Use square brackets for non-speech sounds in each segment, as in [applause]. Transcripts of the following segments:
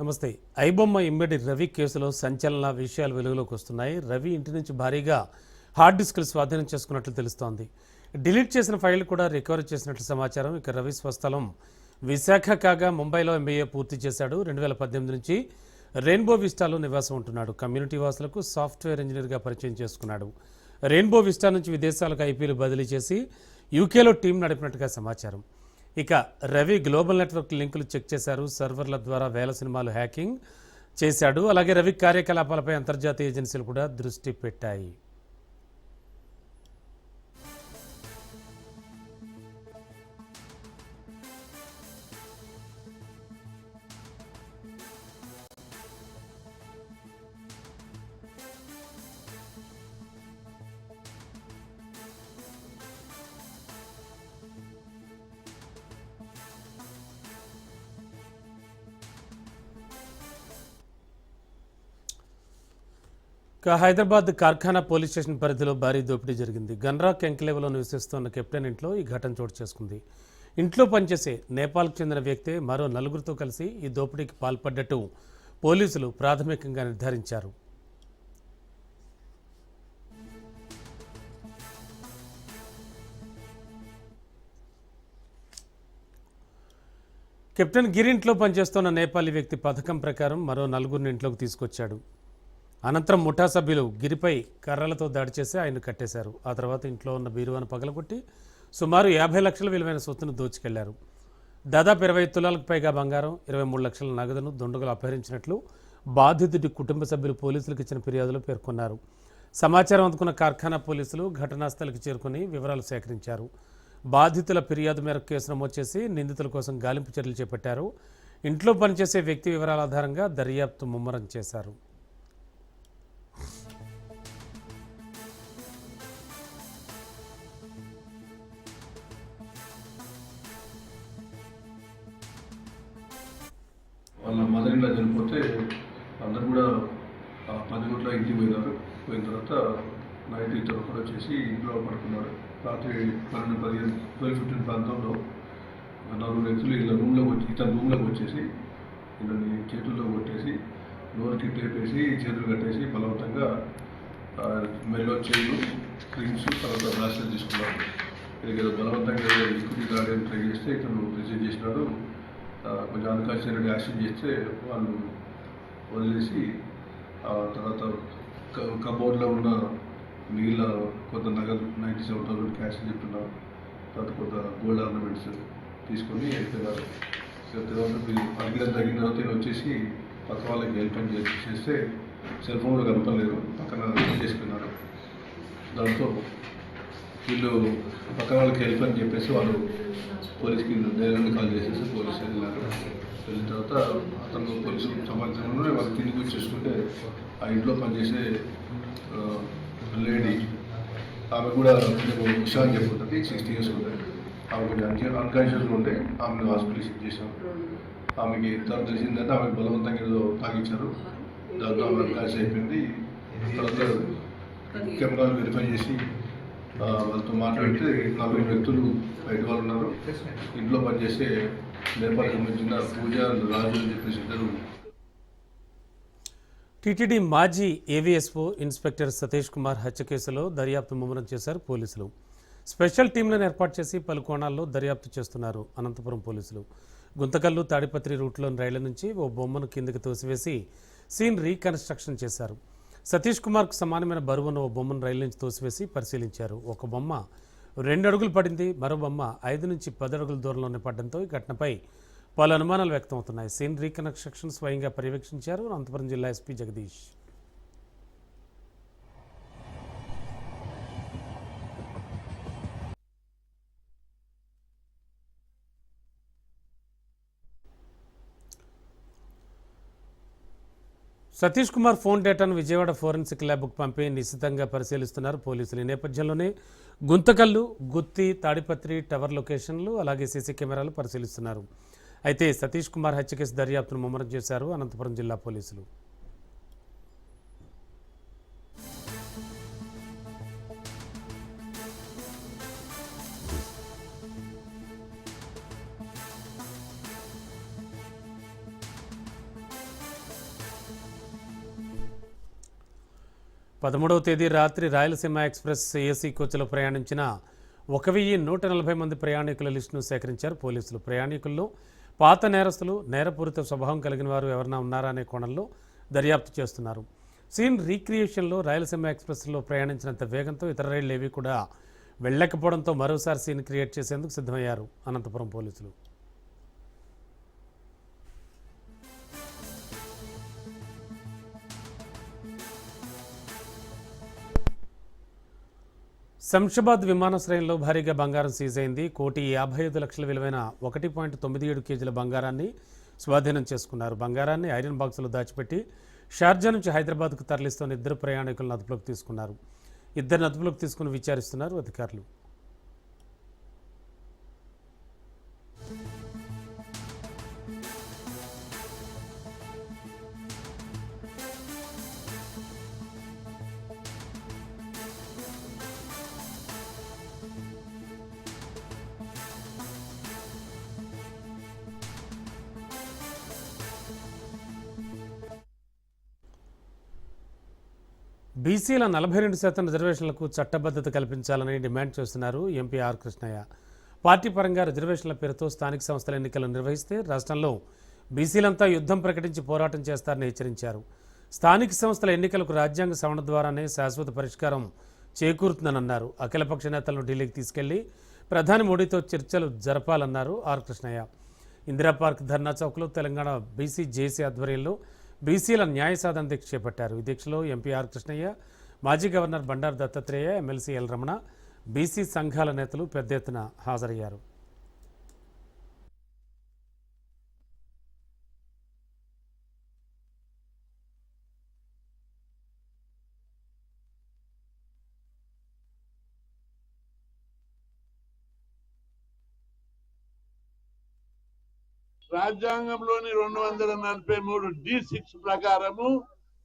నమస్తే. ఐబొమ్మ ఇమ్మడి రవి కేసులో సంచలన విషయాలు వెలుగులోకి వస్తున్నాయి. రవి ఇంటి నుంచి భారీగా హార్డ్ డిస్క్లు స్వాధీనం చేసుకున్నట్లు తెలుస్తోంది. డిలీట్ చేసిన ఫైల్ కూడా రికవరీ చేసినట్లు సమాచారం. ఇక రవి స్వస్థలం విశాఖ కాగా ముంబైలో ఎంబీఏ పూర్తి చేశాడు. రెండు వేల పద్దెనిమిది నుంచి రెయిన్బో విస్టాలో నివాసం ఉంటున్నాడు. కమ్యూనిటీ వాసులకు సాఫ్ట్వేర్ ఇంజనీర్గా పరిచయం చేసుకున్నాడు. రెయిన్బో విస్టా నుంచి విదేశాలకు ఐపీలు బదిలీ చేసి యూకేలో టీం నడిపినట్టుగా సమాచారం. ఇక రవి గ్లోబల్ నెట్వర్క్ లింకులు చెక్ చేశారు. సర్వర్ల ద్వారా వేల సినిమాలు హ్యాకింగ్ చేశాడు. అలాగే రవి కార్యకలాపాలపై అంతర్జాతీయ ఏజెన్సీలు కూడా దృష్టి పెట్టాయి. హైదరాబాద్ కార్ఖానా పోలీస్ స్టేషన్ పరిధిలో భారీ దోపిడీ జరిగింది. గన్రాక్ ఎంక్లేవ్లో నివసిస్తున్న కెప్టెన్ ఇంట్లో ఈ ఘటన చోటు చేసుకుంది. ఇంట్లో పనిచేసే నేపాల్కు చెందిన వ్యక్తే మరో నలుగురితో కలిసి ఈ దోపిడీకి పాల్పడ్డట్టు పోలీసులు ప్రాథమికంగా నిర్ధారించారు. కెప్టెన్ గిరి ఇంట్లో పనిచేస్తున్న నేపాలీ వ్యక్తి పథకం ప్రకారం మరో నలుగురిని ఇంట్లోకి తీసుకొచ్చాడు. అనంతరం ముఠా సభ్యులు గిరిపై కర్రలతో దాడి చేసి ఆయన కట్టేశారు. ఆ తర్వాత ఇంట్లో ఉన్న బీరువాను పగలగొట్టి సుమారు యాభై లక్షల విలువైన సొత్తును దోచుకెళ్ళారు. దాదాపు ఇరవై తులాలకు పైగా బంగారం ఇరవై మూడు లక్షల నగదును దుండగులు అపహరించినట్లు బాధితుడి కుటుంబ సభ్యులు పోలీసులకు ఇచ్చిన ఫిర్యాదులో పేర్కొన్నారు. సమాచారం అందుకున్న కార్ఖానా పోలీసులు ఘటనా స్థలికి చేరుకుని వివరాలు సేకరించారు. బాధితుల ఫిర్యాదు మేరకు కేసు నమోదు చేసి నిందితుల కోసం గాలింపు చర్యలు చేపట్టారు. ఇంట్లో పనిచేసే వ్యక్తి వివరాల ఆధారంగా దర్యాప్తు ముమ్మరం చేశారు. ఇలా చనిపోతే అందరు కూడా పది గంటల ఇంటికి పోయినారు. పోయిన తర్వాత నైట్ ఇద్దరు కూడా వచ్చేసి ఇంట్లో పడుకున్నారు. రాత్రి పన్నెండు పదిహేను ట్వెల్వ్ ఫిఫ్టీన్ ప్రాంతంలో నలుగురు వ్యక్తులు ఇలా రూమ్లోకి వచ్చి ఇతని రూమ్లోకి వచ్చేసి ఇతని చేతుల్లో కొట్టేసి నోరుకి టేపేసి చేతులు కట్టేసి బలవంతంగా మెల్లో చేతులు క్రీమ్స్ తర్వాత బ్లాస్టర్ తీసుకున్నారు. ఇది ఏదో బలవంతంగా ఏదో లిక్విడ్ ట్రై చేస్తే ఇతను రిజైన్ చేసినాడు. కొంచెం అన్కాన్షియస్ యాక్షన్ చేస్తే వాళ్ళు వదిలేసి ఆ తర్వాత కబోర్డ్లో ఉన్న నీళ్ళ కొంత నగదు నైంటీ సెవెన్ థౌసండ్ క్యాష్ చెప్తున్నారు తర్వాత కొంత గోల్డ్ ఆర్నమెంట్స్ తీసుకొని వెళ్తున్నారు తర్వాత వీళ్ళు అడిగిన తగిన తర్వాత వచ్చేసి పక్క వాళ్ళకి హెల్ప్ అని చేసి- చేస్తే సెల్ ఫోన్ కూడా కనపడలేదు పక్కన చేసుకున్నారు. దాంతో వీళ్ళు పక్కన వాళ్ళకి హెల్ప్ అని చెప్పేసి వాళ్ళు పోలీస్కి ధైర్యాన్ని కాల్ చేసేసి పోలీస్ వెళ్ళినారు వెళ్ళిన తర్వాత అతను పోలీసు సంబంధించిన వాళ్ళు తిరిగి వచ్చేసుకుంటే ఆ ఇంట్లో పనిచేసే లేడీ ఆమె కూడా కొంచెం ఉషా అని చెప్పుకుంటుంది సిక్స్టీ ఇయర్స్ ఉంటాయి ఆమె కొంచెం అన్కాన్షియస్లో ఉంటే ఆమెను హాస్పిటల్ షిఫ్ట్ చేశాం. ఆమెకి తర్వాత తెలిసిందంటే ఆమెకు బలవంతంగా ఏదో తాగించారు. దాంతో ఆమె అన్కాన్షియస్ అయిపోయింది తర్వాత కెమెరాలు వెరిఫై చేసి వాళ్ళతో మాట్లాడితే నలభై వ్యక్తులు బయట వాళ్ళు ఉన్నారు. ఇంట్లో పనిచేసే నేపాల్ సంబంధించిన పూజ రాజు అని చెప్పేసి ఇద్దరు. టీటీడీ మాజీ ఏవీఎస్ఓ ఇన్స్పెక్టర్ సతీష్ కుమార్ హత్య కేసులో దర్యాప్తు ముమ్మరం చేశారు పోలీసులు. స్పెషల్ టీంలను ఏర్పాటు చేసి పలు కోణాల్లో దర్యాప్తు చేస్తున్నారు అనంతపురం పోలీసులు. గుంతకల్లు తాడిపత్రి రూట్లోని రైళ్ళ నుంచి ఓ బొమ్మను కిందకి తోసివేసి సీన్ రీకన్స్ట్రక్షన్ చేశారు. సతీష్ కుమార్కు సమానమైన బరువును ఓ బొమ్మను రైలు నుంచి తోసివేసి పరిశీలించారు. ఒక బొమ్మ రెండు అడుగులు పడింది మరో బొమ్మ ఐదు నుంచి పది అడుగుల దూరంలోనే పడడంతో ఈ ఘటనపై పలు అనుమానాలు వ్యక్తమవుతున్నాయి. సీన్ రీకన్స్ట్రక్షన్ స్వయంగా పర్యవేక్షించారు అనంతపురం జిల్లా ఎస్పీ జగదీష్. సతీష్ కుమార్ ఫోన్ డేటాను విజయవాడ ఫోరెన్సిక్ ల్యాబ్కు పంపి నిశ్చితంగా పరిశీలిస్తున్నారు పోలీసులు. ఈ నేపథ్యంలోనే గుంతకల్లు గుత్తి తాడిపత్రి టవర్ లొకేషన్లు అలాగే సీసీ కెమెరాలు పరిశీలిస్తున్నారు. అయితే సతీష్ కుమార్ హత్య కేసు దర్యాప్తును ముమ్మరం చేశారు అనంతపురం జిల్లా పోలీసులు. పదమూడవ తేదీ రాత్రి రాయలసీమ ఎక్స్ప్రెస్ ఏసీ కోచ్లో ప్రయాణించిన ఒక వెయ్యి నూట నలభై మంది ప్రయాణికుల లిస్టును సేకరించారు పోలీసులు. ప్రయాణికుల్లో పాత నేరస్తులు నేరపూరిత స్వభావం కలిగిన వారు ఎవరైనా ఉన్నారా అనే కోణంలో దర్యాప్తు చేస్తున్నారు. సీన్ రీక్రియేషన్లో రాయలసీమ ఎక్స్ప్రెస్లో ప్రయాణించినంత వేగంతో ఇతర రైళ్ళు ఏవి కూడా వెళ్ళకపోవడంతో మరోసారి సీన్ క్రియేట్ చేసేందుకు సిద్ధమయ్యారు అనంతపురం పోలీసులు. శంషాబాద్ విమానాశ్రయంలో భారీగా బంగారం సీజ్ అయింది. కోటి యాభై ఐదు లక్షల విలువైన ఒకటి పాయింట్ తొమ్మిది ఏడు కేజీల బంగారాన్ని స్వాధీనం చేసుకున్నారు. బంగారాన్ని ఐరన్ బాక్సులో దాచిపెట్టి షార్జా నుంచి హైదరాబాద్కు తరలిస్తున్న ఇద్దరు ప్రయాణికులను అదుపులోకి తీసుకున్నారు. ఇద్దరిని అదుపులోకి తీసుకుని విచారిస్తున్నారు అధికారులు. బీసీల నలభై రెండు శాతం రిజర్వేషన్లకు చట్టబద్ధత కల్పించాలని డిమాండ్ చేస్తున్నారు ఎంపీ ఆర్ కృష్ణయ్య. పార్టీ పరంగా రిజర్వేషన్ల పేరుతో స్థానిక సంస్థల ఎన్నికలు నిర్వహిస్తే రాష్ట్రంలో బీసీలంతా యుద్ధం ప్రకటించి పోరాటం చేస్తారని హెచ్చరించారు. స్థానిక సంస్థల ఎన్నికలకు రాజ్యాంగ సవరణ ద్వారానే శాశ్వత పరిష్కారం చేకూరుతుందని అన్నారు అఖిలపక్ష నేతలను ఢిల్లీకి తీసుకెళ్ళి ప్రధాని మోడీతో చర్చలు జరపాలన్నారు ఆర్ కృష్ణయ్య. ఇందిరా పార్క్ ధర్నా చౌక్లో తెలంగాణ బీసీ జేసీ ఆధ్వర్యంలో బీసీల న్యాయ సాధన దీక్ష చేపట్టారు. ఈ దీక్షలో ఎంపీఆర్ కృష్ణయ్య మాజీ governor Bandaru Dattatreya MLC L Ramana BC సంఘాల నేతలు పెద్ద ఎత్తున హాజరయ్యారు. రాజ్యాంగంలోని రెండు వందల నలభై మూడు డి సిక్స్ ప్రకారము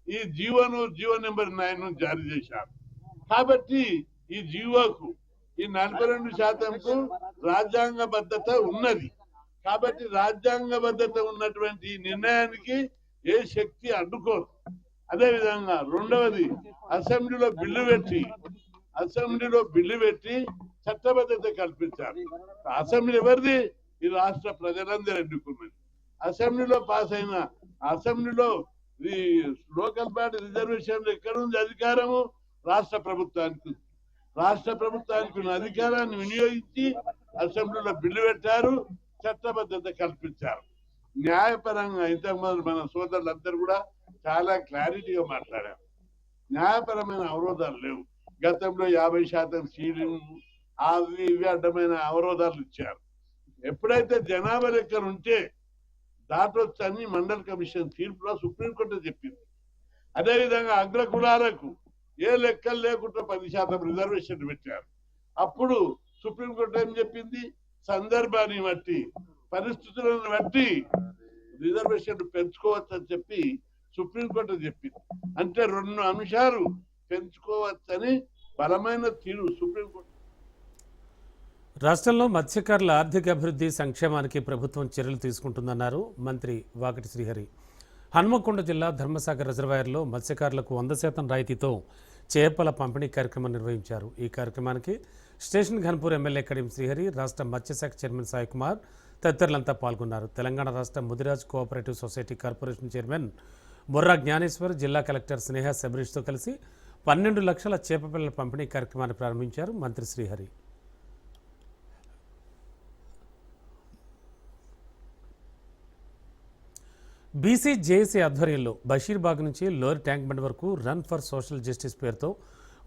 ఈ జీవోను జీవో నెంబర్ నైన్ జారీ చేశారు. కాబట్టి ఈ జీవోకు ఈ నలభై రెండు శాతంకు రాజ్యాంగబద్ధత ఉన్నది. కాబట్టి రాజ్యాంగబద్ధత ఉన్నటువంటి ఈ నిర్ణయానికి ఏ శక్తి అడ్డుకోదు. అదే విధంగా రెండవది అసెంబ్లీలో బిల్లు పెట్టి అసెంబ్లీలో బిల్లు పెట్టి చట్టబద్ధత కల్పించారు అసెంబ్లీ ఎవరిది? ఈ రాష్ట్ర ప్రజలందరూ ఎన్నుకున్నది అసెంబ్లీలో పాస్ అయిన అసెంబ్లీలో ఈ లోకల్ బాడీ రిజర్వేషన్ ఎక్కడ ఉంది? అధికారము రాష్ట్ర ప్రభుత్వానికి. రాష్ట్ర ప్రభుత్వానికి ఉన్న అధికారాన్ని వినియోగించి అసెంబ్లీలో బిల్లు పెట్టారు చట్టబద్ధత కల్పించారు. న్యాయపరంగా ఇంతకుముందు మన సోదరులందరూ కూడా చాలా క్లారిటీగా మాట్లాడారు. న్యాయపరమైన అవరోధాలు లేవు. గతంలో యాభై శాతం సీలింగ్ అవి ఇవి అడ్డమైన అవరోధాలు ఇచ్చారు. ఎప్పుడైతే జనాభా లెక్కన ఉంటే దాటొచ్చు అని మండల్ కమిషన్ తీర్పులో సుప్రీంకోర్టు చెప్పింది. అదేవిధంగా అగ్రకులాలకు ఏ లెక్కలు లేకుండా పది శాతం రిజర్వేషన్ పెట్టారు. అప్పుడు సుప్రీంకోర్టు ఏం చెప్పింది? సందర్భాన్ని బట్టి పరిస్థితులను బట్టి రిజర్వేషన్ పెంచుకోవచ్చు అని చెప్పి సుప్రీంకోర్టు చెప్పింది. అంటే రెండు అంశాలు పెంచుకోవచ్చని బలమైన తీరు సుప్రీంకోర్టు రాష్ట్రంలో మత్స్యకారుల ఆర్థిక అభివృద్ధి సంక్షేమానికి ప్రభుత్వం చర్యలు తీసుకుంటుందన్నారు మంత్రి వాకటి శ్రీహరి. హన్మకొండ జిల్లా ధర్మసాగర్ రిజర్వాయర్లో మత్స్యకారులకు వంద శాతం రాయితీతో చేపల పంపిణీ కార్యక్రమం నిర్వహించారు. ఈ కార్యక్రమానికి స్టేషన్ ఘన్పూర్ ఎమ్మెల్యే కడియం శ్రీహరి రాష్ట్ర మత్స్యశాఖ చైర్మన్ సాయి కుమార్ తదితరులంతా పాల్గొన్నారు. తెలంగాణ రాష్ట్ర Mudiraj cooperative society corporation chairman Borra Jnaneshwar జిల్లా కలెక్టర్ స్నేహ సబరీష్తో కలిసి పన్నెండు లక్షల చేప పిల్లల పంపిణీ కార్యక్రమాన్ని ప్రారంభించారు మంత్రి శ్రీహరి. బీసీ జేఏసీ ఆధ్వర్యంలో బషీర్బాగ్ నుంచి లోయర్ ట్యాంక్ బండ్ వరకు రన్ ఫర్ సోషల్ జస్టిస్ పేరుతో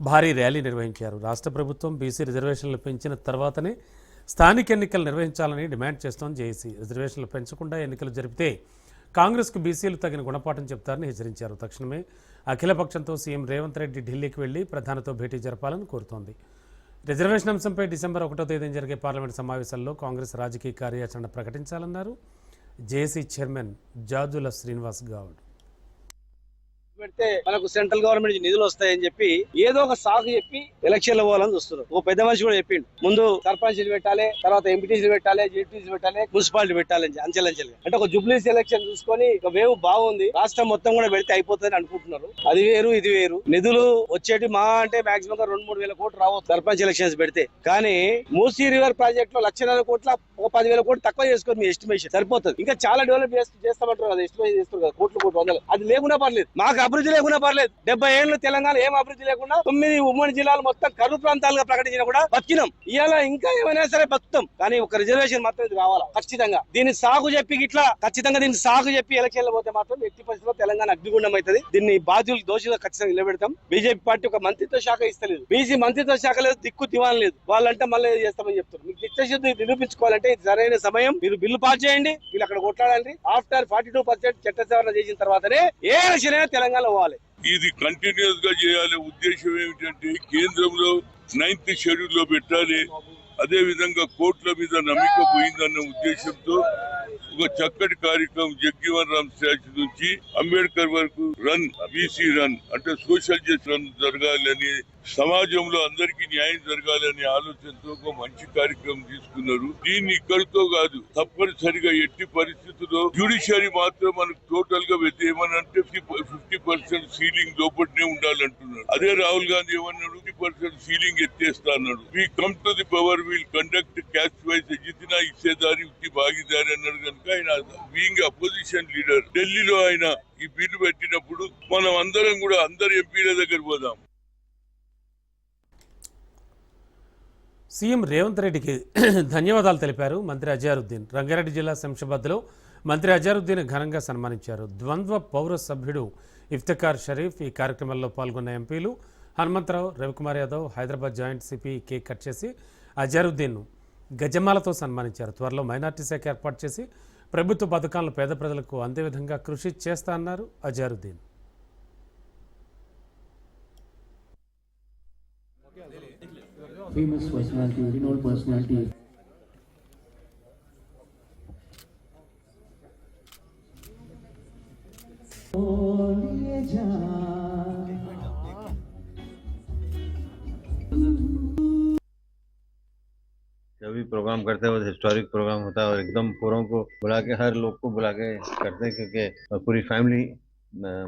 భారీ ర్యాలీ నిర్వహించారు. రాష్ట్ర ప్రభుత్వం బీసీ రిజర్వేషన్లు పెంచిన తర్వాతనే స్థానిక ఎన్నికలు నిర్వహించాలని డిమాండ్ చేస్తోంది జేఏసీ. రిజర్వేషన్లు పెంచకుండా ఎన్నికలు జరిపితే కాంగ్రెస్కు బీసీలు తగిన గుణపాఠం చెప్తారని హెచ్చరించారు. తక్షణమే అఖిలపక్షంతో సీఎం రేవంత్ రెడ్డి ఢిల్లీకి వెళ్ళి ప్రధానితో భేటీ జరపాలని కోరుతోంది. రిజర్వేషన్ అంశంపై డిసెంబర్ ఒకటో తేదీన జరిగే పార్లమెంట్ సమావేశాల్లో కాంగ్రెస్ రాజకీయ కార్యాచరణ ప్రకటించాలన్నారు. JC chairman Jajula Srinivas Goud. పెడితే మనకు సెంట్రల్ గవర్నమెంట్ నుంచి నిధులు వస్తాయని చెప్పి ఏదో ఒక సాకు చెప్పి ఎలక్షన్లు పోవాలని చూస్తున్నారు. ఒక పెద్ద మనిషి కూడా చెప్పిండు. ముందు సర్పంచ్లు పెట్టాలి తర్వాత ఎంపీటీసీలు పెట్టాలి జెడ్పీసీలు పెట్టాలి మున్సిపాలిటీ పెట్టాలి అని అంచెలంచెలుగా. అంటే ఒక జుబ్లీస్ ఎలక్షన్ చూసుకొని ఒక వేవ్ బాగుంది. రాష్ట్రం మొత్తం కూడా పెడితే అయిపోతుంది అనుకుంటున్నారు. అది వేరు ఇది వేరు. నిధులు వచ్చేటి మా అంటే మాక్సిమం గా రెండు మూడు వేల కోట్లు రావచ్చు సర్పంచ్ ఎలక్షన్స్ పెడితే. కానీ మూసీ రివర్ ప్రాజెక్ట్లో లక్షన్నర కోట్ల ఒక పదివేల కోట్లు తక్కువ చేసుకొని మీ ఎస్టిమేషన్ సరిపోతుంది. ఇంకా చాలా డెవలప్ చేస్తామంటారు కదా ఎస్టిమేషన్ చేస్తారు కదా కోట్లు కోట్లు వందలు. అది లేకుండా పర్లేదు. మాకు అభివృద్ధి లేకుండా పర్లేదు. డెబ్బై ఏళ్ళు తెలంగాణ ఏం అభివృద్ధి లేకుండా తొమ్మిది ఉమ్మడి జిల్లాలు మొత్తం కరువు ప్రాంతాలుగా ప్రకటించినా కూడా బతికినాం. ఇవాళ ఇంకా ఏమైనా సరే బతుకుతాం. కానీ ఒక రిజర్వేషన్ మాత్రం ఇది కావాలా? ఖచ్చితంగా. దీన్ని సాగు చెప్పి ఇట్లా ఖచ్చితంగా దీన్ని సాగు చెప్పి ఎలక్షన్ పోతే మాత్రం ఎట్టి పరిస్థితుల్లో తెలంగాణ అగ్నిగుండం అవుతుంది. దీన్ని బాధ్యులు దోషులు ఖచ్చితంగా నిలబెడతాం. బీజేపీ పార్టీ ఒక మంత్రిత్వ శాఖ ఇస్తలేదు. బీసీ మంత్రిత్వ శాఖ లేదు దిక్కు దివాన్ లేదు. వాళ్ళంటే మళ్ళీ చేస్తామని చెప్తారు మీకు నిత్యశుద్ధి నిరూపించుకోవాలంటే ఇది సరైన సమయం. మీరు బిల్లు పాస్ చేయండి. వీళ్ళు అక్కడ కొట్లాడండి ఆఫ్టర్ ఫార్టీ టూ పర్సెంట్ చట్ట సవరణ చేసిన తర్వాతనే ఏ ఎలక్షన్ తెలంగాణ తెలంగాణలో పోవాలి ఇది కంటిన్యూస్గా చేయాలి. ఉద్దేశం ఏమిటంటే కేంద్రంలో నైన్త్ షెడ్యూల్లో పెట్టాలి. అదే విధంగా కోర్టుల మీద నమ్మిక పోయిందన్న ఉద్దేశంతో ఒక చక్కటి కార్యక్రమం జగ్జీవన్ రామ్ స్టాచ్యూ నుంచి అంబేద్కర్ వరకు రన్ బీసీ రన్ అంటే సోషల్ జస్ట్ రన్ జరగాలని సమాజంలో అందరికీ న్యాయం జరగాలనే ఆలోచనతో ఒక మంచి కార్యక్రమం తీసుకున్నారు. దీన్ని ఇక్కడితో కాదు తప్పనిసరిగా ఎట్టి పరిస్థితుల్లో జ్యుడిషియరీ మాత్రం మనకు టోటల్గా వ్యతి- ఏమనంటే ఫిఫ్టీ పర్సెంట్ సీలింగ్ లోపలనే ఉండాలంటున్నారు అదే రాహుల్ గాంధీ ఏమన్నాడు? ఫిఫ్టీ పర్సెంట్ సీలింగ్ ఎత్తేస్తా అన్నాడు. We come to the power will conduct caste wise జితినా ఇచ్చేదారి ఉట్టి భాగీదారి అన్నాడు కనుక ఆయన బీయింగ్ అపోజిషన్ లీడర్ ఢిల్లీలో ఆయన ఈ బిల్లు పెట్టినప్పుడు మనం అందరం కూడా అందరు ఎంపీల దగ్గర పోదాం. సీఎం రేవంత్ రెడ్డికి [clears throat] ధన్యవాదాలు తెలిపారు మంత్రి అజారుద్దీన్. రంగారెడ్డి జిల్లా శంషాబాద్లో మంత్రి అజారుద్దీన్ ఘనంగా సన్మానించారు. ద్వంద్వ పౌర సభ్యుడు ఇఫ్తికార్ షరీఫ్ ఈ కార్యక్రమంలో పాల్గొన్న ఎంపీలు Hanumantharao Ravikumar Yadav Hyderabad joint CP cake cut చేసి అజారుద్దీన్ను గజమాలతో సన్మానించారు. త్వరలో మైనార్టీ శాఖ ఏర్పాటు చేసి ప్రభుత్వ పథకాలను పేద ప్రజలకు అందే విధంగా కృషి చేస్తా అన్నారు Azharuddin. Famous personality, renowned personality. जब भी प्रोग्राम करते हैं वो हिस्टोरिक प्रोग्राम होता है और एकदम पूरों को बुला के हर लोग को बुला के करते हैं क्योंकि पूरी फैमिली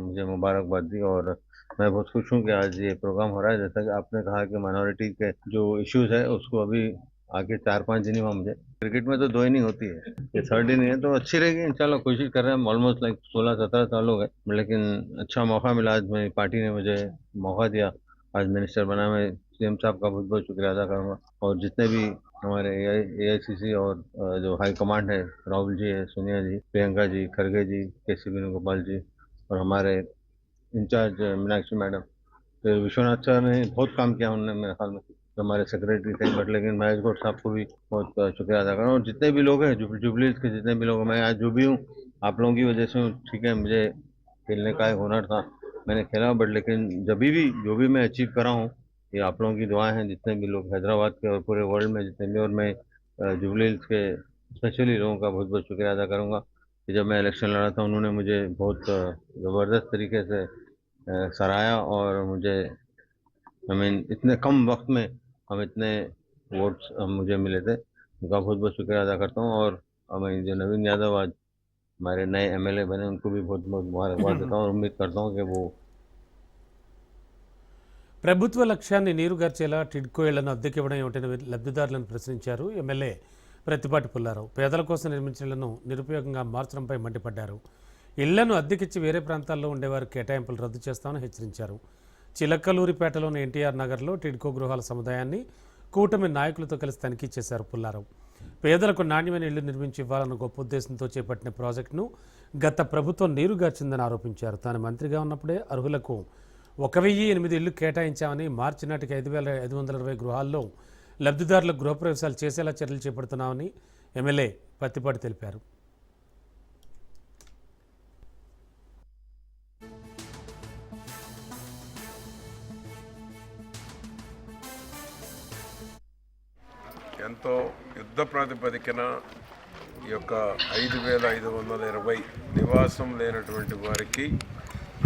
मुझे मुबारकबाद दी और मैं बहुत खुश हूँ कि आज ये प्रोग्राम हो रहा है। जैसा कि आपने कहा कि माइनॉरिटी के जो इश्यूज़ है, उसको अभी आगे चार पाँच इनिंग मुझे। क्रिकेट में तो दो इनिंग होती है। ये थर्ड इनिंग है तो अच्छी रहेगी। इंशाल्लाह कोशिश कर रहे हैं। ऑलमोस्ट लाइक सोलह सत्रह साल हो गए। लेकिन अच्छा मौका मिला। आज मेरी पार्टी ने मुझे मौका दिया। आज मिनिस्टर बना। मैं सीएम साहब का बहुत बहुत शुक्रिया अदा करूँगा। और जितने भी हमारे ए आई और जो हाई कमांड है, राहुल जी है, सोनिया जी, प्रियंका जी खड़गे जी, के सी वेणुगोपाल जी और हमारे इंचार्ज मीनाक्षी मैडम। तो विश्वनाथ सर ने बहुत काम किया उन्होंने मेरे ख्याल में, जो हमारे सेक्रेटरी थे बट लेकिन महेश गौड साहब को भी बहुत शुक्रिया अदा करूँ और जितने भी लोग हैं जुब जुबलीज के जितने भी लोग हैं, मैं आज जो भी हूँ, आप लोगों की वजह से हूँ, ठीक है, मुझे खेलने का एक हुनर था, मैंने खेला बट लेकिन जब भी, जो भी मैं अचीव करा हूँ, ये आप लोगों की दुआएँ हैं, जितने भी लोग हैदराबाद के और पूरे वर्ल्ड में जितने भी, और मैं जुबली के स्पेशली लोगों का बहुत बहुत शुक्रिया अदा करूँगा कि जब मैं इलेक्शन लड़ा था, उन्होंने मुझे बहुत ज़बरदस्त तरीके से सराहा और मुझे आई मीन इतने कम वक्त में हम इतने वोट्स मुझे मिले थे उनका बहुत बहुत शुक्रिया अदा करता हूँ और मैं जो नवीन यादव आज हमारे नए एमएलए बने उनको भी बहुत बहुत मुबारकबाद देता हूँ और उम्मीद करता हूँ कि वो ప్రభుత్వ లక్ష్యాన్ని నీరుగార్చేలా టిడ్కో ఇళ్లను అద్దెకివ్వడం ఏమిటని లబ్ధిదారులను ప్రశ్నించారు ఎమ్మెల్యే ప్రతిపాటి పుల్లారావు పేదల కోసం నిర్మించిన ఇళ్లను నిరుపయోగంగా మార్చడంపై మండిపడ్డారు ఇళ్ళను అద్దెకిచ్చి వేరే ప్రాంతాల్లో ఉండేవారు కేటాయింపులు రద్దు చేస్తామని హెచ్చరించారు. చిలక్కలూరిపేటలోని ఎన్టీఆర్ నగర్లో టిడ్కో గృహాల సముదాయాన్ని కూటమి నాయకులతో కలిసి తనిఖీ చేశారు పుల్లారావు. పేదలకు నాణ్యమైన ఇళ్ళు నిర్మించి ఇవ్వాలన్న గొప్ప ఉద్దేశంతో చేపట్టిన ప్రాజెక్టును గత ప్రభుత్వం నీరుగార్చిందని ఆరోపించారు. తాను మంత్రిగా ఉన్నప్పుడే అర్హులకు ఒక వెయ్యి ఎనిమిది ఇళ్ళు కేటాయించామని మార్చి నాటికి ఐదు వేల ఐదు వందల ఇరవై గృహాల్లో లబ్ధిదారులకు గృహప్రవేశాలు చేసేలా చర్యలు చేపడుతున్నామని ఎమ్మెల్యే పత్తిపాటి తెలిపారు. ఎంతో యుద్ధ ప్రాతిపదికన ఈ యొక్క ఐదు వేల ఐదు వందల ఇరవై నివాసం లేనటువంటి వారికి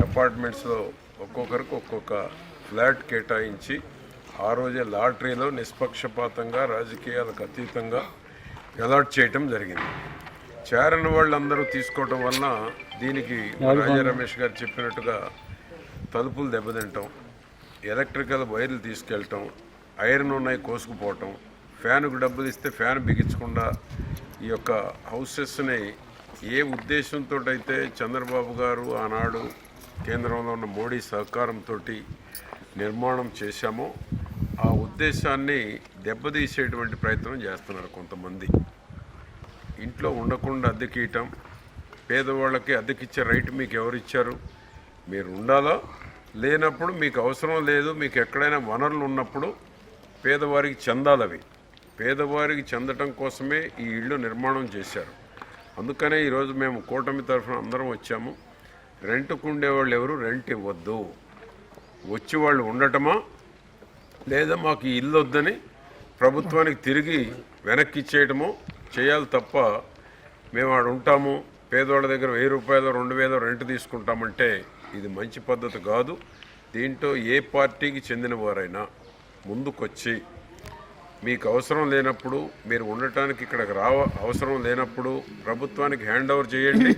అపార్ట్మెంట్స్లో ఒక్కొక్కరికి ఒక్కొక్క ఫ్లాట్ కేటాయించి ఆ రోజే లాటరీలో నిష్పక్షపాతంగా రాజకీయాలకు అతీతంగా అలాట్ చేయటం జరిగింది. చేరని వాళ్ళందరూ తీసుకోవటం వలన దీనికి రాజా రమేష్ గారు చెప్పినట్టుగా తలుపులు దెబ్బతింటాం ఎలక్ట్రికల్ వైర్లు తీసుకెళ్ళటం ఐరన్ ఉన్నాయి కోసుకుపోవటం ఫ్యాన్కు డబ్బులు ఇస్తే ఫ్యాన్ బిగించకుండా ఈ యొక్క హౌసెస్ని ఏ ఉద్దేశంతో అయితే చంద్రబాబు గారు ఆనాడు కేంద్రంలో ఉన్న మోడీ సహకారంతో నిర్మాణం చేశామో ఆ ఉద్దేశాన్ని దెబ్బతీసేటువంటి ప్రయత్నం చేస్తున్నారు కొంతమంది. ఇంట్లో ఉండకుండా అద్దెకీయటం పేదవాళ్ళకి అద్దెకిచ్చే రైట్ మీకు ఎవరిచ్చారు? మీరు ఉండాలా లేనప్పుడు మీకు అవసరం లేదు మీకు ఎక్కడైనా వనరులు ఉన్నప్పుడు పేదవారికి చెందాలవి. పేదవారికి చెందటం కోసమే ఈ ఇళ్ళు నిర్మాణం చేశారు. అందుకనే ఈరోజు మేము కూటమి తరఫున అందరం వచ్చాము. రెంట్కు ఉండేవాళ్ళు ఎవరు? రెంట్ ఇవ్వద్దు. వచ్చి వాళ్ళు ఉండటమా? లేదా మాకు ఇల్లు వద్దని ప్రభుత్వానికి తిరిగి వెనక్కి ఇచ్చేయటమో? చేయాలి తప్ప మేము ఆడ ఉంటాము. పేదవాళ్ళ దగ్గర వెయ్యి రూపాయలు రెండు వేలు రెంట్ తీసుకుంటామంటే ఇది మంచి పద్ధతి కాదు. దీంట్లో ఏ పార్టీకి చెందిన వారైనా ముందుకొచ్చి మీకు అవసరం లేనప్పుడు మీరు ఉండటానికి ఇక్కడికి రావ అవసరం లేనప్పుడు ప్రభుత్వానికి హ్యాండ్ ఓవర్ చేయండి.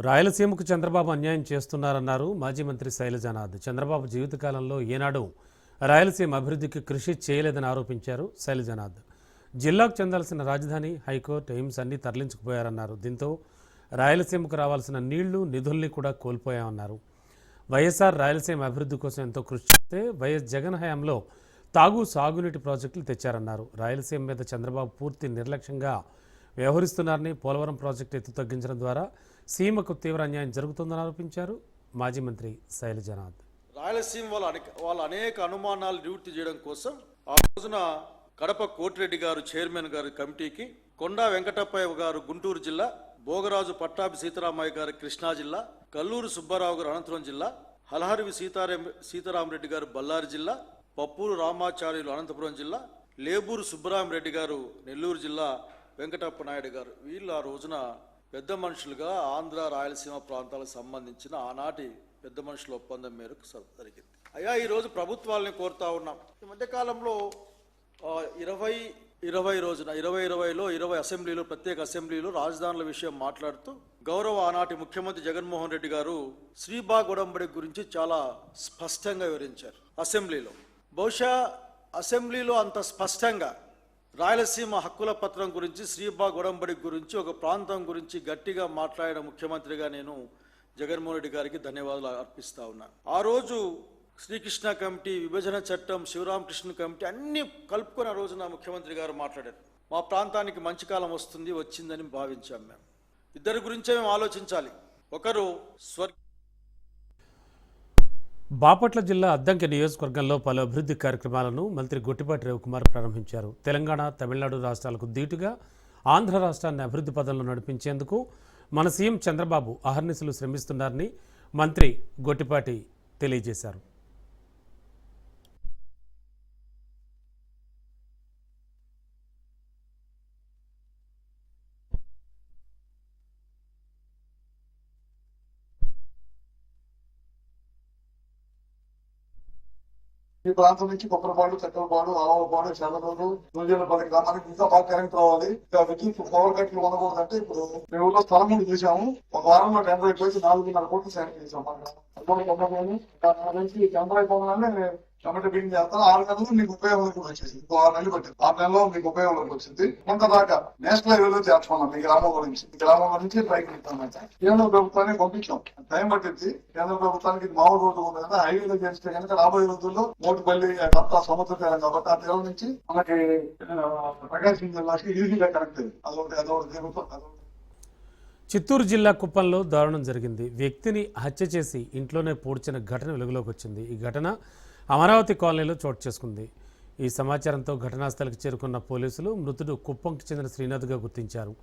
రాయలసీమకు చంద్రబాబు అన్యాయం చేస్తున్నారన్నారు మాజీ మంత్రి శైలజానాథ్. చంద్రబాబు జీవితకాలంలో ఏనాడు రాయలసీమ అభివృద్ధికి కృషి చేయలేదని ఆరోపించారు శైలజానాథ్. జిల్లాకు చెందాల్సిన రాజధాని హైకోర్టు ఎయిమ్స్ అన్ని తరలించుకుపోయారన్నారు. దీంతో రాయలసీమకు రావాల్సిన నీళ్ళు నిధుల్ని కూడా కోల్పోయామన్నారు. వైఎస్ఆర్ రాయలసీమ అభివృద్ధి కోసం ఎంతో కృషి చేస్తే వైఎస్ జగన్ హయాంలో తాగు సాగునీటి ప్రాజెక్టులు తెచ్చారన్నారు. రాయలసీమ మీద చంద్రబాబు పూర్తి నిర్లక్ష్యంగా వ్యవహరిస్తున్నారని పోలవరం ప్రాజెక్టు ఎత్తు తగ్గించడం ద్వారా సీమకు తీవ్ర అన్యాయం జరుగుతుందని ఆరోపించారు మాజీ మంత్రి శైలజనాథ్. రాయలసీమ వాళ్ళ అనేక వాళ్ళ అనేక అనుమానాలు నివృత్తి చేయడం కోసం ఆ రోజున కడప కోటిరెడ్డి గారు చైర్మన్ గారి కమిటీకి కొండా వెంకటప్పయ్య గారు గుంటూరు జిల్లా భోగరాజు పట్టాభి సీతారామయ్య గారు కృష్ణా జిల్లా కల్లూరు సుబ్బారావు గారు అనంతపురం జిల్లా హలహరివి సీతారాం సీతారామరెడ్డి గారు బళ్ళారి జిల్లా పప్పూరు రామాచార్యులు అనంతపురం జిల్లా లేబూరు సుబ్బరామరెడ్డి గారు నెల్లూరు జిల్లా వెంకటప్ప నాయుడు గారు. వీళ్ళు ఆ రోజున పెద్ద మనుషులుగా ఆంధ్ర రాయలసీమ ప్రాంతాలకు సంబంధించిన ఆనాటి పెద్ద మనుషుల ఒప్పందం మేరకు జరిగింది. అయ్యా ఈరోజు ప్రభుత్వాలని కోరుతా ఉన్నాం. ఈ మధ్యకాలంలో ఇరవై ఇరవై రోజున ఇరవై ఇరవైలో ఇరవై అసెంబ్లీలో ప్రత్యేక అసెంబ్లీలో రాజధానుల విషయం మాట్లాడుతూ గౌరవ ఆనాటి ముఖ్యమంత్రి జగన్మోహన్ రెడ్డి గారు శ్రీబాగ్ ఉడంబడి గురించి చాలా స్పష్టంగా వివరించారు అసెంబ్లీలో. బహుశా అసెంబ్లీలో అంత స్పష్టంగా రాయలసీమ హక్కుల పత్రం గురించి శ్రీబాగ్ ఉడంబడి గురించి ఒక ప్రాంతం గురించి గట్టిగా మాట్లాడిన ముఖ్యమంత్రిగా నేను జగన్మోహన్ రెడ్డి గారికి ధన్యవాదాలు అర్పిస్తా ఉన్నాను. ఆ రోజు శ్రీకృష్ణ కమిటీ విభజన చట్టం శివరామకృష్ణ కమిటీ అన్ని కలుపుకొని ఆ రోజున ముఖ్యమంత్రి గారు మాట్లాడారు. మా ప్రాంతానికి మంచి కాలం వస్తుంది వచ్చిందని భావించాం మేము. ఇద్దరి గురించే మేము ఆలోచించాలి. ఒకరు స్వర్గ బాపట్ల జిల్లా అద్దంకి నియోజకవర్గంలో పలు అభివృద్ధి కార్యక్రమాలను మంత్రి గొట్టిపాటి రవికుమార్ ప్రారంభించారు. తెలంగాణ తమిళనాడు రాష్ట్రాలకు ధీటుగా ఆంధ్ర రాష్ట్రాన్ని అభివృద్ధి పదంలో నడిపించేందుకు మన సీఎం చంద్రబాబు అహర్నిశలు శ్రమిస్తున్నారని మంత్రి గొట్టిపాటి తెలియజేశారు. ఈ ప్రాంతం నుంచి కొబ్బరి బాండు చక్కెర బాండు ఆవ బాండు ఆవపాడు చల్లనూరు నూజేలపల్లి గ్రామానికి ఇంకా బాగా కరెంట్ రావాలి. వీటికి విద్యుత్ పవర్ కట్లు ఉండకూడదంటే ఇప్పుడు మేము ఊళ్ళో స్థలం కూడా చూసాము. ఒక వారంలో టెండర్ అయిపోయి నాలుగున్నర కోట్లు శాంక్షన్ చేసాం అన్నమాట దాని నుంచి టెండర్ అయిపోగానే కాబట్టి బియ్యం చేస్తాను ఆరు నెలలు మీకు ఉపయోగంలోకి వచ్చేసింది. ఇంకో ఆరు నెలలు పట్టింది. ఆరు నెలలో మీకు ఉపయోగంలోకి వచ్చింది. కొంతదాకా నేషనల్ హైవేలో చేర్చుకున్నాం. మీ గ్రామం గురించి. గ్రామం నుంచి పైకి కేంద్ర ప్రభుత్వానికి పంపించాం. టైం పట్టింది. కేంద్ర ప్రభుత్వానికి మామూలు రోడ్డు ఉంది కదా. హైవేలో చేస్తే కనుక రాబోయే రోజుల్లో మోటుపల్లి అంతా సముద్ర తీరం కాబట్టి ఆ తీరం నుంచి మనకి ప్రకాశం జిల్లాకి ఈజీగా కనెక్ట్ అయింది అదొకటి అదొకటి తిరుగుతుంది అదొకటి. చిత్తూరు జిల్లా కుప్పంలో దారుణం జరిగింది. వ్యక్తిని హత్య చేసి ఇంట్లోనే పూడ్చిన ఘటన వెలుగులోకి వచ్చింది. ఈ ఘటన అమరావతి కాలనీలో చోటు చేసుకుంది. ఈ సమాచారంతో ఘటనాస్థలికి చేరుకున్న పోలీసులు మృతుడు కుప్పంకి చెందిన శ్రీనాథ్గా గుర్తించారు.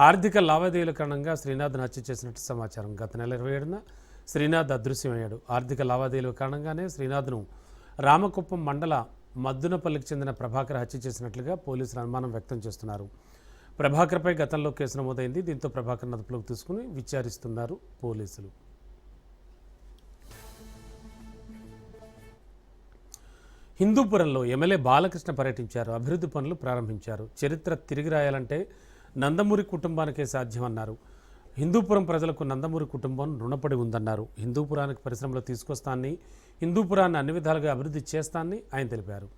ఆర్థిక లావాదేవీల కారణంగా శ్రీనాథ్ను హత్య చేసినట్టు సమాచారం. గత నెల ఇరవై ఏడున శ్రీనాథ్ అదృశ్యమయ్యాడు. ఆర్థిక లావాదేవీల కారణంగానే శ్రీనాథ్ను రామకుప్పం మండల మద్దునపల్లికి చెందిన ప్రభాకర్ హత్య చేసినట్లుగా పోలీసులు అనుమానం వ్యక్తం చేస్తున్నారు. ప్రభాకర్పై గతంలో కేసు నమోదైంది. దీంతో ప్రభాకర్ అదుపులోకి తీసుకుని విచారిస్తున్నారు పోలీసులు. హిందూపురంలో ఎమ్మెల్యే బాలకృష్ణ పర్యటించారు. అభివృద్ధి పనులు ప్రారంభించారు. చరిత్ర తిరిగి రాయాలంటే నందమూరి కుటుంబానికే సాధ్యమన్నారు. హిందూపురం ప్రజలకు నందమూరి కుటుంబం రుణపడి ఉందన్నారు. హిందూపురానికి పరిశ్రమలు తీసుకొస్తానని హిందూపురాన్ని అన్ని విధాలుగా అభివృద్ధి చేస్తానని ఆయన తెలిపారు.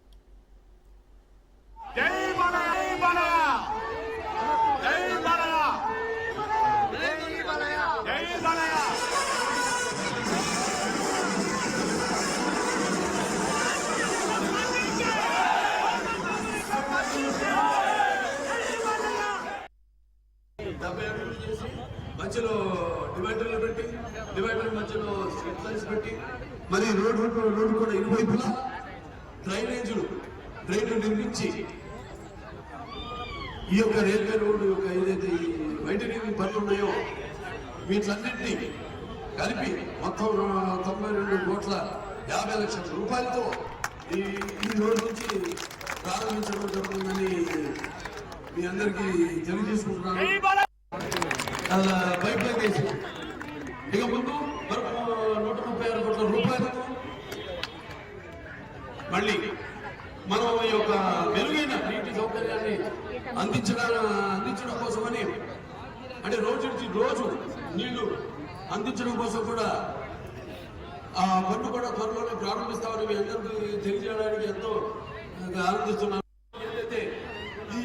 యాభై లక్షల రూపాయలతో ఈ ఈ నుంచి ప్రారంభించడం జరుగుతుందని మీ అందరికీ తెలియజేసుకుంటున్నాను. అలా పైప్ లైన్ వేసి. ఇక ముందు వరకు నూట ముప్పై ఆరు కోట్ల రూపాయలతో మళ్ళీ మనం ఈ యొక్క మెరుగైన నీటి సౌకర్యాన్ని అందించడం అందించడం కోసమని అంటే రోజు నుంచి రోజు నీళ్ళు అందించడం కోసం కూడా ఆ పన్ను కూడా త్వరలోనే ప్రారంభిస్తామని మీ అందరికీ తెలియజేయడానికి ఎంతో ఆనందిస్తున్నాను. ఏంటంటే ఈ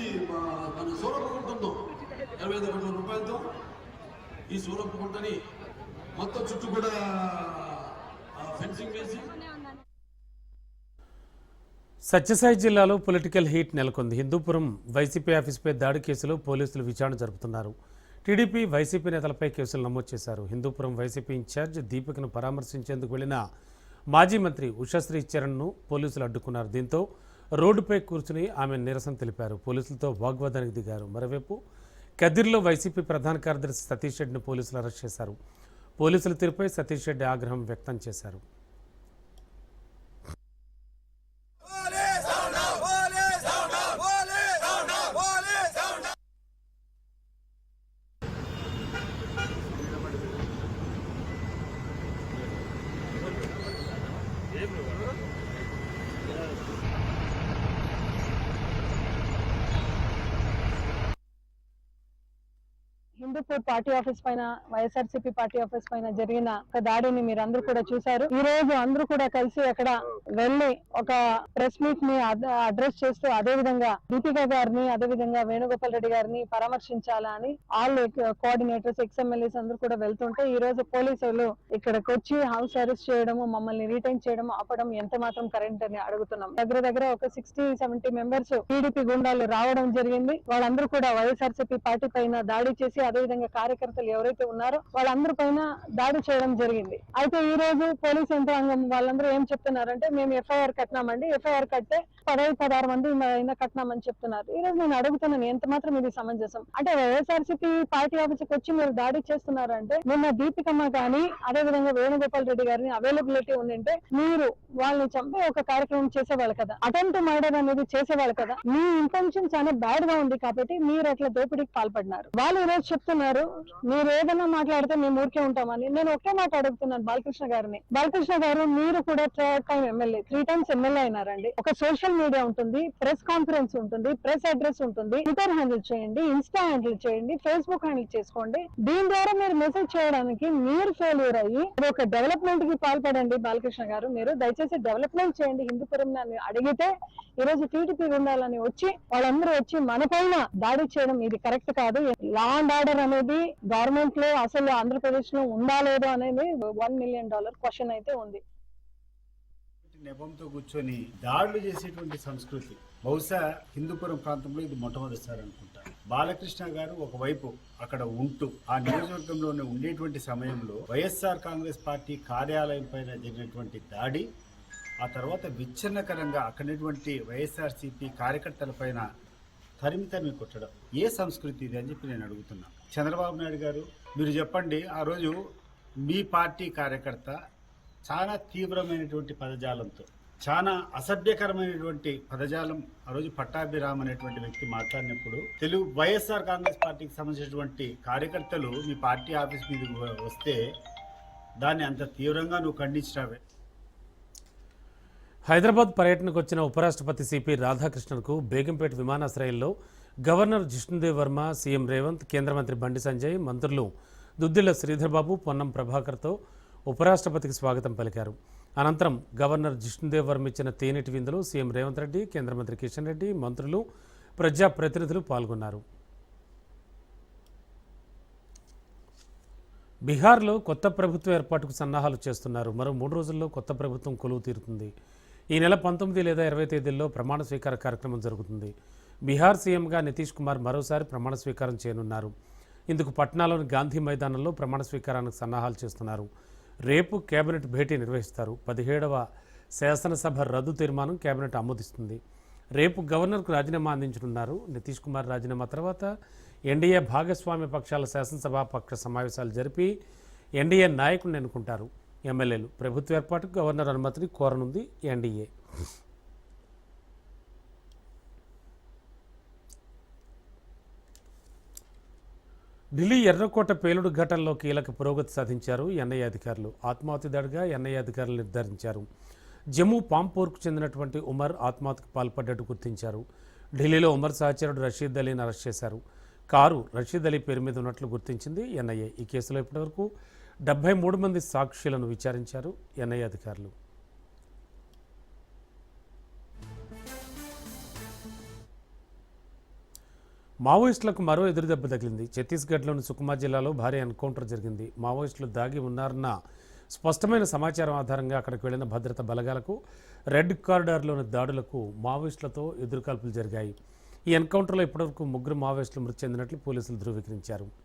మన సూరపు ఉందో ఇరవై ఐదు కోట్ల రూపాయలతో ఈ సూరపు గుంటని మొత్తం చుట్టూ కూడా ఫెన్సింగ్ వేసి సత్యసాయి జిల్లాలో పొలిటికల్ హీట్ నెలకొంది. హిందూపురం వైసీపీ ఆఫీసుపై దాడి కేసులో పోలీసులు విచారణ జరుపుతున్నారు. టీడీపీ వైసీపీ నేతలపై కేసులు నమోదు చేశారు. హిందూపురం వైసీపీ ఇన్ఛార్జ్ దీపికను పరామర్శించేందుకు వెళ్ళిన మాజీ మంత్రి ఉషశ్రీ చరణ్ను పోలీసులు అడ్డుకున్నారు. దీంతో రోడ్డుపై కూర్చుని ఆమె నిరసన తెలిపారు. పోలీసులతో వాగ్వాదానికి దిగారు. మరోవైపు కదిర్లో వైసీపీ ప్రధాన కార్యదర్శి సతీష్ రెడ్డిని పోలీసులు అరెస్ట్ చేశారు. పోలీసుల తీరుపై సతీష్ రెడ్డి ఆగ్రహం వ్యక్తం చేశారు. పార్టీ ఆఫీస్ పైన వైఎస్ఆర్సీపీ పార్టీ ఆఫీస్ పైన జరిగిన ఒక దాడిని మీరు అందరూ కూడా చూశారు. ఈ రోజు అందరూ కూడా కలిసి అక్కడ వెళ్ళి ఒక ప్రెస్ మీట్ని అడ్రస్ చేస్తూ అదే విధంగా దీపిక గారిని అదే విధంగా వేణుగోపాల్ రెడ్డి గారిని పరామర్శించాలని ఆల్ కోఆర్డినేటర్స్ ఎక్స్ఎమ్మెల్యేస్ అందరూ కూడా వెళ్తుంటే ఈ రోజు పోలీసులు ఇక్కడికి వచ్చి హౌస్ అరెస్ట్ చేయడము మమ్మల్ని రిటైన్ చేయడం ఆపడం ఎంత మాత్రం కరెంట్ అని అడుగుతున్నాం. దగ్గర దగ్గర ఒక సిక్స్టీ సెవెంటీ మెంబర్స్ టీడీపీ గుండాలు రావడం జరిగింది. వాళ్ళందరూ కూడా వైఎస్ఆర్సీపీ పార్టీ పైన దాడి చేసి అదే విధంగా కార్యకర్తలు ఎవరైతే ఉన్నారో వాళ్ళందరి పైన దాడి చేయడం జరిగింది. అయితే ఈ రోజు పోలీస్ యంత్రాంగం వాళ్ళందరూ ఏం చెప్తున్నారంటే మేము ఎఫ్ఐఆర్ కట్టినామండి ఎఫ్ఐఆర్ కట్టే పదహైదు పదహారు మంది అయినా కట్టినామని చెప్తున్నారు. ఈ రోజు నేను అడుగుతున్నాను ఎంత మాత్రం ఇది సమంజసం? అంటే వైఎస్ఆర్సీపీ పార్టీ ఆఫీస్కి వచ్చి మీరు దాడి చేస్తున్నారంటే నిన్న దీపికమ్మ గాని అదే విధంగా వేణుగోపాల్ రెడ్డి గారిని అవైలబిలిటీ ఉండింటే మీరు వాళ్ళని చంపి ఒక కార్యక్రమం చేసేవాళ్ళు కదా? అటెంప్ట్ మర్డర్ అనేది చేసేవాళ్ళు కదా? మీ ఇంటెన్షన్ చాలా బ్యాడ్గా ఉంది కాబట్టి మీరు అట్లా దోపిడీకి పాల్పడినారు. వాళ్ళు ఈ రోజు చెప్తున్నారు మీరు ఏదైనా మాట్లాడితే మేము ఊరికే ఉంటామని నేను ఒకే మాట అడుగుతున్నాను బాలకృష్ణ గారిని. బాలకృష్ణ గారు మీరు కూడా third time MLA three times MLA అయినారండి. ఒక సోషల్ మీడియా ఉంటుంది ప్రెస్ కాన్ఫరెన్స్ ఉంటుంది ప్రెస్ అడ్రస్ ఉంటుంది. ట్విట్టర్ హ్యాండిల్ చేయండి ఇన్స్టా హ్యాండిల్ చేయండి ఫేస్బుక్ హ్యాండిల్ చేసుకోండి. దీని ద్వారా మీరు మెసేజ్ చేయడానికి మీరు ఫెయిల్యూర్ అయ్యి ఇది ఒక డెవలప్మెంట్కి పాల్పడండి బాలకృష్ణ గారు. మీరు దయచేసి డెవలప్మెంట్ చేయండి. హిందూపురం అని అడిగితే ఈ రోజు టీడీపీ ఉండాలని వచ్చి వాళ్ళందరూ వచ్చి మన పైన దాడి చేయడం ఇది కరెక్ట్ కాదు. లా అండ్ ఆర్డర్ అనేది గవర్నమెంట్లో అసలు ఆంధ్రప్రదేశ్లో ఉందా లేదా అనేది వన్ మిలియన్ డాలర్ క్వశ్చన్ అయితే ఉంది. నెపంతో కూర్చొని దాడులు చేసేటువంటి సంస్కృతి బహుశా హిందూపురం ప్రాంతంలో ఇది మొట్టమొదటిసారి అనుకుంటా బాలకృష్ణ గారు ఒకవైపు అక్కడ ఉంటూ ఆ నియోజకవర్గంలోనే ఉండేటువంటి సమయంలో వైఎస్ఆర్ కాంగ్రెస్ పార్టీ కార్యాలయం పైన జరిగినటువంటి దాడి ఆ తర్వాత విచ్ఛిన్నకరంగా అక్కడటువంటి వైఎస్ఆర్సీపీ కార్యకర్తల పైన తరిమి తరిమి కొట్టడం. ఏ సంస్కృతి ఇది అని చెప్పి నేను అడుగుతున్నా. చంద్రబాబు నాయుడు గారు మీరు చెప్పండి ఆ రోజు మీ పార్టీ కార్యకర్త చాలా తీవ్రమైనటువంటి పదజాలంతో చాలా అసభ్యకరమైనటువంటి పదజాలం ఆ రోజు పట్టాభిరామ్ అనేటువంటి వ్యక్తి మాట్లాడినప్పుడు తెలుగు వైఎస్ఆర్ కాంగ్రెస్ పార్టీకి సంబంధించినటువంటి కార్యకర్తలు మీ పార్టీ ఆఫీస్ మీదకి వస్తే దాన్ని అంత తీవ్రంగా నువ్వు ఖండించినావే. హైదరాబాద్ పర్యటనకు వచ్చిన ఉపరాష్ట్రపతి సిపి రాధాకృష్ణన్కు బేగంపేట విమానాశ్రయంలో గవర్నర్ జిష్ణుదేవ్ వర్మ సీఎం రేవంత్ కేంద్ర మంత్రి బండి సంజయ్ మంత్రులు దుద్దిల శ్రీధర్బాబు పొన్నం ప్రభాకర్తో ఉపరాష్ట్రపతికి స్వాగతం పలికారు. అనంతరం గవర్నర్ జిష్ణుదేవ్ వర్మ ఇచ్చిన తేనెటి విందులో సీఎం రేవంత్ రెడ్డి కేంద్ర మంత్రి కిషన్ రెడ్డి మంత్రులు ప్రజాప్రతినిధులు పాల్గొన్నారు. బీహార్లో కొత్త ప్రభుత్వ ఏర్పాటుకు సన్నాహాలు చేస్తున్నారు. మరో మూడు రోజుల్లో కొత్త ప్రభుత్వం కొలువు తీరుతుంది. ఈ నెల పంతొమ్మిది లేదా ఇరవై తేదీల్లో ప్రమాణ స్వీకార కార్యక్రమం జరుగుతుంది. బీహార్ సీఎంగా నితీష్ కుమార్ మరోసారి ప్రమాణ స్వీకారం చేయనున్నారు. ఇందుకు పట్నాలోని గాంధీ మైదానంలో ప్రమాణ స్వీకారానికి సన్నాహాలు చేస్తున్నారు. రేపు కేబినెట్ భేటీ నిర్వహిస్తారు. పదిహేడవ శాసనసభ రద్దు తీర్మానం కేబినెట్ ఆమోదిస్తుంది. రేపు గవర్నర్కు రాజీనామా అందించనున్నారు. నితీష్ కుమార్ రాజీనామా తర్వాత ఎన్డీఏ భాగస్వామ్య పక్షాల శాసనసభ పక్ష సమావేశాలు జరిపి ఎన్డీఏ నాయకుడిని ఎన్నుకుంటారు. ఎమ్మెల్యేలు. ప్రభుత్వ ఏర్పాటుకు గవర్నర్ అనుమతిని కోరనుంది ఎన్డీఏ. ఢిల్లీ ఎర్రకోట పేలుడు ఘటనలో కీలక పురోగతి సాధించారు ఎన్ఐఏ అధికారులు. ఆత్మాహుతి దాడిగా ఎన్ఐఏ అధికారులు నిర్ధారించారు. జమ్మూ పాంపూర్కు చెందినటువంటి ఉమర్ ఆత్మహత్యకు పాల్పడ్డట్టు గుర్తించారు. ఢిల్లీలో ఉమర్ సహచరుడు రషీద్ అలీని అరెస్ట్ చేశారు. కారు రషీద్ అలీ పేరు మీద ఉన్నట్లు గుర్తించింది ఎన్ఐఏ. ఈ కేసులో ఇప్పటివరకు డెబ్బై మూడు మంది సాక్షులను విచారించారు ఎన్ఐఏ అధికారులు. మావోయిస్టులకు మరో ఎదురుదెబ్బ తగిలింది. ఛత్తీస్గఢ్లోని సుకుమా జిల్లాలో భారీ ఎన్కౌంటర్ జరిగింది. మావోయిస్టులు దాగి ఉన్నారన్న స్పష్టమైన సమాచారం ఆధారంగా అక్కడికి వెళ్ళిన భద్రత బలగాలకు రెడ్ కారిడార్లోని దాడులకు మావోయిస్టులతో ఎదురుకాల్పులు జరిగాయి. ఈ ఎన్కౌంటర్లో ఇప్పటివరకు ముగ్గురు మావోయిస్టులు మృతి చెందినట్లు పోలీసులు ధృవీకరించారు.